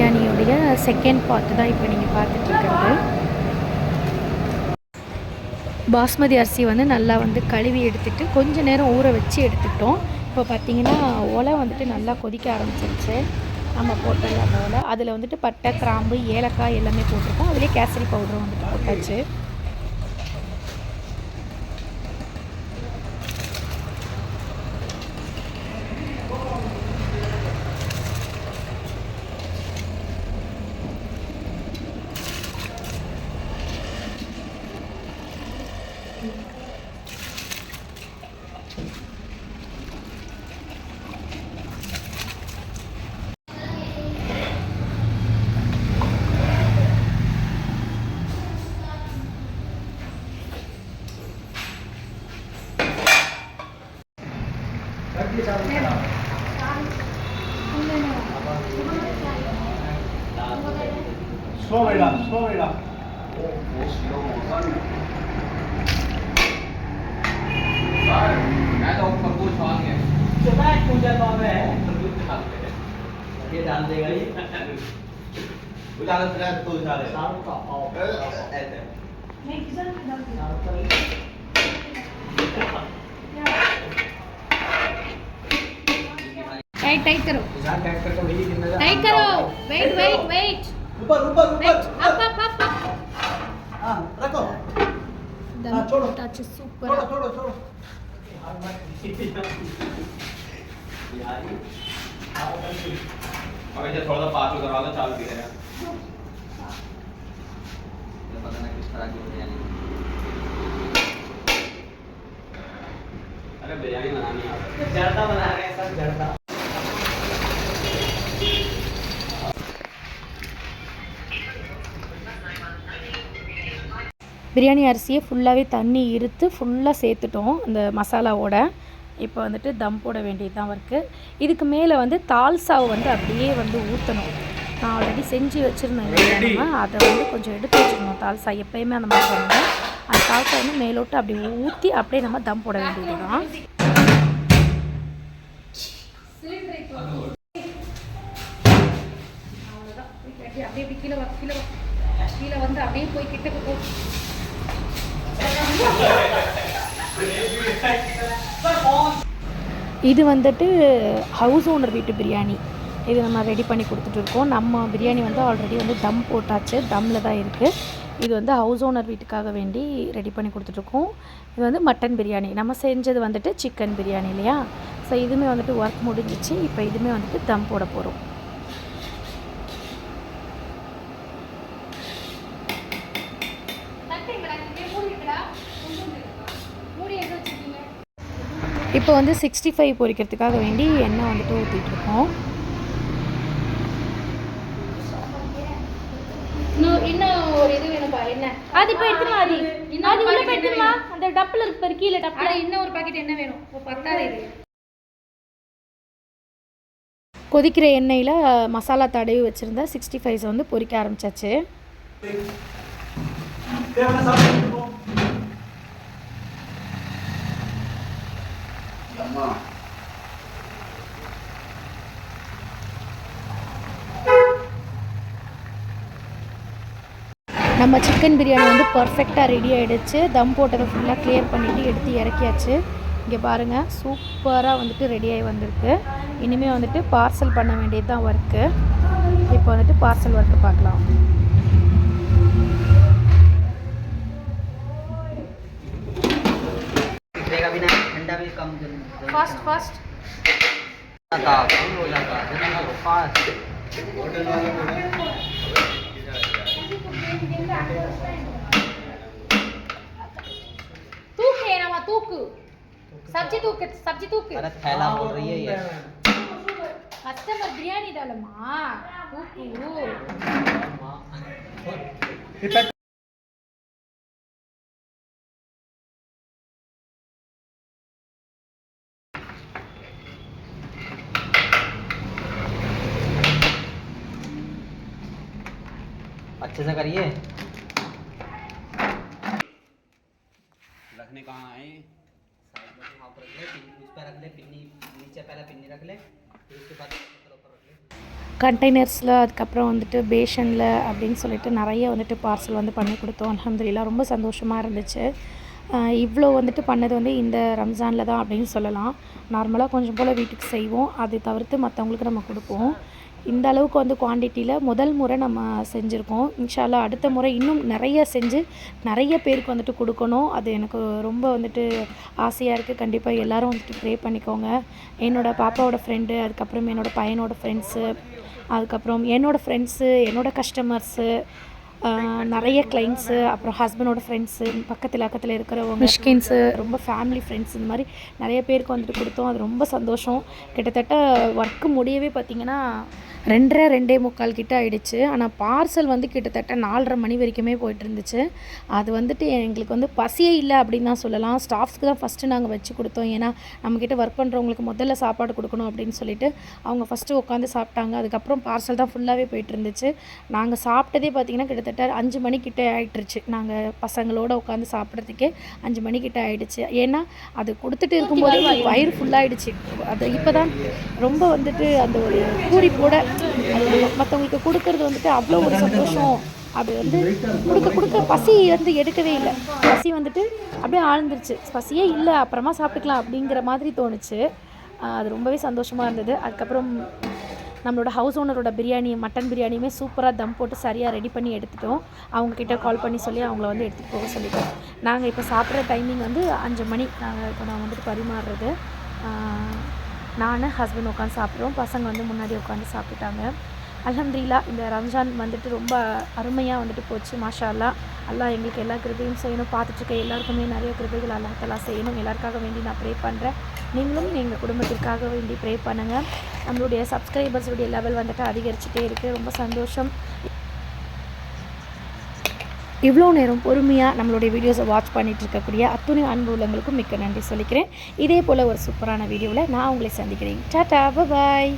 பிரியாணியுடைய second part தான் இப்போ நீங்கள் பார்த்துட்ருக்கிறது. பாஸ்மதி அரிசி வந்து நல்லா வந்து கழுவி எடுத்துட்டு கொஞ்சம் நேரம் ஊற வச்சு எடுத்துக்கிட்டோம். இப்போ பார்த்திங்கன்னா ஒலை வந்துட்டு நல்லா கொதிக்க ஆரம்பிச்சிருச்சு. நம்ம போட்டது அந்த ஒலை அதில் வந்துட்டு பட்டை கிராம்பு ஏலக்காய் எல்லாமே போட்டிருக்கோம். அதுலேயே கேசரி பவுடரும் வந்துட்டு போட்டாச்சு. Slowly up, slowly up. मैं तो पप्पू छान गया चुपा पूजा तो है ये डाल देगा ये उतार उतार तो उतार सारू का पाव ऐसे टाइट टाइट करो निशान टाइट कर। दिन नज़र टाइट करो। वेट वेट वेट ऊपर ऊपर ऊपर। अप अप अप हाँ रखो। दम हाँ, छोड़ो। टच छोड़ो सुपर छोड़ो छोड़ो अब इसे थोड़ा सा पास करवा दो चालू दिख पता नहीं किस तरह की बिरयानी अरे बिरयानी बनानी है। जर्दा बना रहे हैं सब जर्दा। பிரியாணி அரிசியை ஃபுல்லாகவே தண்ணி இருத்து ஃபுல்லாக சேர்த்துட்டோம் அந்த மசாலாவோட. இப்போ வந்துட்டு தம் போட வேண்டியது தான் இருக்குது இதுக்கு மேலே வந்து தால்சாவை வந்து அப்படியே வந்து ஊற்றணும் நான் ஆல்ரெடி செஞ்சு வச்சுருந்தேன். அதை வந்து கொஞ்சம் எடுத்து வச்சுக்கணும் தால்சா எப்பயுமே அந்த மாதிரி பண்ணுவோம் அந்த தால்சா வந்து மேலோட்டு அப்படி ஊற்றி அப்படியே நம்ம தம் போட வேண்டியது தான் அப்படியே கீழே வந்து அப்படியே போய் கிட்ட போ. இது வந்துட்டு ஹவுஸ் ஓனர் வீட்டு பிரியாணி. இது நம்ம ரெடி பண்ணி கொடுத்துட்டு இருக்கோம் நம்ம பிரியாணி வந்து ஆல்ரெடி வந்து தம் போட்டாச்சு. தம்மில் தான் இருக்குது இது வந்து ஹவுஸ் ஓனர் வீட்டுக்காக வேண்டி ரெடி பண்ணி கொடுத்துட்ருக்கோம். இது வந்து மட்டன் பிரியாணி. நம்ம செஞ்சது வந்துட்டு சிக்கன் பிரியாணி இல்லையா? ஸோ இதுவுமே வந்துட்டு ஒர்க் முடிஞ்சிச்சு. இப்போ இதுவுமே வந்துட்டு தம் போட போகிறோம் இப்போ வந்து சிக்ஸ்டி ஃபைவ் பொரிக்கிறதுக்காக வேண்டி எண்ணெய் வந்துட்டு ஊற்றிட்டு இருக்கோம் இன்னும் இன்னும் ஒரு இது வேணும்பா என்ன அது இப்போ எடுத்துமா அது. அது உள்ள அந்த டப்பில் இருக்கு பாரு கீழே டப்பில் இன்னும் ஒரு பாக்கெட் என்ன வேணும். இப்போ பத்தாது இது. கொதிக்கிற எண்ணெயில் மசாலா தடவி வச்சுருந்த சிக்ஸ்டி ஃபைவ்ஸை வந்து பொரிக்க ஆரம்பிச்சாச்சு. நம்ம சிக்கன் பிரியாணி வந்து பர்ஃபெக்டாக ரெடி ஆகிடுச்சு தம் போட்டதை ஃபுல்லாக க்ளியர் பண்ணிவிட்டு எடுத்து இறக்கியாச்சு. இங்கே பாருங்கள் சூப்பராக வந்துட்டு ரெடியாகி வந்திருக்கு. இனிமேல் வந்துட்டு பார்சல் பண்ண வேண்டியது தான் ஒர்க்கு இப்போ வந்துட்டு பார்சல் ஒர்க்கு பார்க்கலாம். फास्ट फास्ट तू खेना मत तूक। सब्ज़ी तूक सब्ज़ी तूक। अरे थैला बोल रही है ये। अच्छा मत बिरयानी डाल ಬಿರಿಯಾನಿ तू ತೂಕು उसके बाद ऊपर ऊपर रख ले கண்டெய்னர்ஸில் அதுக்கப்புறம் வந்துட்டு பேஷனில் அப்படின்னு சொல்லிட்டு நிறைய வந்துட்டு பார்சல் வந்து பண்ணி கொடுத்தோம் அல்ஹம்துலில்லாஹ் ரொம்ப சந்தோஷமாக இருந்துச்சு ஆஹ் இவ்வளோ வந்துட்டு பண்ணது வந்து இந்த ரம்ஜானில் தான் அப்படின்னு சொல்லலாம் நார்மலாக கொஞ்சம் போல் வீட்டுக்கு செய்வோம். அதை தவிர்த்து மற்றவங்களுக்கு நம்ம கொடுப்போம். இந்த அளவுக்கு வந்து குவான்டிட்டியில் முதல் முறை நம்ம செஞ்சுருக்கோம். இன்ஷால்லா அடுத்த முறை இன்னும் நிறைய செஞ்சு நிறைய பேருக்கு வந்துட்டு கொடுக்கணும். அது எனக்கு ரொம்ப வந்துட்டு ஆசையாக இருக்குது கண்டிப்பாக எல்லோரும் வந்துட்டு ப்ரே பண்ணிக்கோங்க. என்னோடய பாப்பாவோட ஃப்ரெண்டு அதுக்கப்புறம் என்னோடய பையனோட ஃப்ரெண்ட்ஸு அதுக்கப்புறம் என்னோடய ஃப்ரெண்ட்ஸு என்னோடய கஸ்டமர்ஸு நிறைய கிளைண்ட்ஸு அப்புறம் ஹஸ்பண்டோட ஃப்ரெண்ட்ஸு பக்கத்தில் பக்கத்தில் இருக்கிறவங்க மிஷ்கின்ஸு ரொம்ப ஃபேமிலி ஃப்ரெண்ட்ஸ் இந்த மாதிரி நிறைய பேருக்கு வந்துட்டு கொடுத்தோம். அது ரொம்ப சந்தோஷம். கிட்டத்தட்ட ஒர்க்கு முடியவே பார்த்திங்கன்னா ரெண்டரை ரெண்டே முக்கால் கிட்ட ஆகிடுச்சு ஆனால் பார்சல் வந்து கிட்டத்தட்ட நாலரை மணி வரைக்குமே போயிட்டு இருந்துச்சு அது வந்துட்டு எங்களுக்கு வந்து பசியே இல்லை அப்படின்னு தான் சொல்லலாம். ஸ்டாஃப்ஸ்க்கு தான் ஃபஸ்ட்டு நாங்கள் வச்சு கொடுத்தோம். ஏன்னா நம்மக்கிட்ட ஒர்க் பண்ணுறவங்களுக்கு முதல்ல சாப்பாடு கொடுக்கணும் அப்படின்னு சொல்லிட்டு அவங்க ஃபஸ்ட்டு உட்காந்து சாப்பிட்டாங்க. அதுக்கப்புறம் பார்சல் தான் ஃபுல்லாகவே போயிட்டு இருந்துச்சு நாங்கள் சாப்பிட்டதே பார்த்திங்கன்னா கிட்டத்தட்ட அஞ்சு மணிக்கிட்ட ஆயிட்டுருச்சு. நாங்கள் பசங்களோட உட்காந்து சாப்பிட்றதுக்கே அஞ்சு மணிக்கிட்ட ஆகிடுச்சு ஏன்னா அது கொடுத்துட்டு இருக்கும்போது வயிறு ஃபுல்லாகிடுச்சு அது இப்போ தான் ரொம்ப வந்துட்டு அந்த ஒரு பூரிப்போட அது மற்றவங்களுக்கு கொடுக்கறது வந்துட்டு அவ்வளோ ஒரு சந்தோஷம். அப்படி வந்து கொடுக்க கொடுக்க பசி வந்து எடுக்கவே இல்லை. பசி வந்துட்டு அப்படியே ஆழ்ந்துருச்சு. பசியே இல்லை அப்புறமா சாப்பிட்டுக்கலாம் அப்படிங்கிற மாதிரி தோணுச்சு. அது ரொம்பவே சந்தோஷமாக இருந்தது. அதுக்கப்புறம் நம்மளோட ஹவுஸ் ஓனரோட பிரியாணி மட்டன் பிரியாணியுமே சூப்பராக தம் போட்டு சரியாக ரெடி பண்ணி எடுத்துட்டோம். அவங்கக்கிட்ட கால் பண்ணி சொல்லி அவங்கள வந்து எடுத்துகிட்டு போக சொல்லிட்டோம். நாங்கள் இப்போ சாப்பிட்ற டைமிங் வந்து அஞ்சு மணி. நாங்கள் இப்போ நான் வந்துட்டு பரிமாறுறது. நான் ஹஸ்பண்ட் உட்காந்து சாப்பிட்றோம். பசங்க வந்து முன்னாடி உட்காந்து சாப்பிட்டாங்க. அலமதுல்லா இந்த ரம்ஜான் வந்துட்டு ரொம்ப அருமையாக வந்துட்டு போச்சு. மாஷா அல்லா எங்களுக்கு எல்லா கிருபையும் செய்யணும். பார்த்துட்டு இருக்க எல்லாருக்குமே நிறைய கிருபைகள் அல்லாஹ் தலா செய்யணும். எல்லாருக்காக வேண்டி நான் ப்ரே பண்ணுறேன் நீங்களும் எங்கள் குடும்பத்திற்காக வேண்டி ப்ரே பண்ணுங்கள் நம்மளுடைய சப்ஸ்கிரைபர்ஸுடைய லெவல் வந்துட்டு அதிகரிச்சுட்டே இருக்குது ரொம்ப சந்தோஷம். இவ்வளோ நேரம் பொறுமையாக நம்மளுடைய வீடியோஸை வாட்ச் பண்ணிட்டு இருக்கக்கூடிய அத்துணை அன்பு உள்ளவங்களுக்கும் மிக்க நன்றி சொல்லிக்கிறேன். இதே போல் ஒரு சூப்பரான வீடியோவில் நான் உங்களை சந்திக்கிறேன். டாட்டா பாய்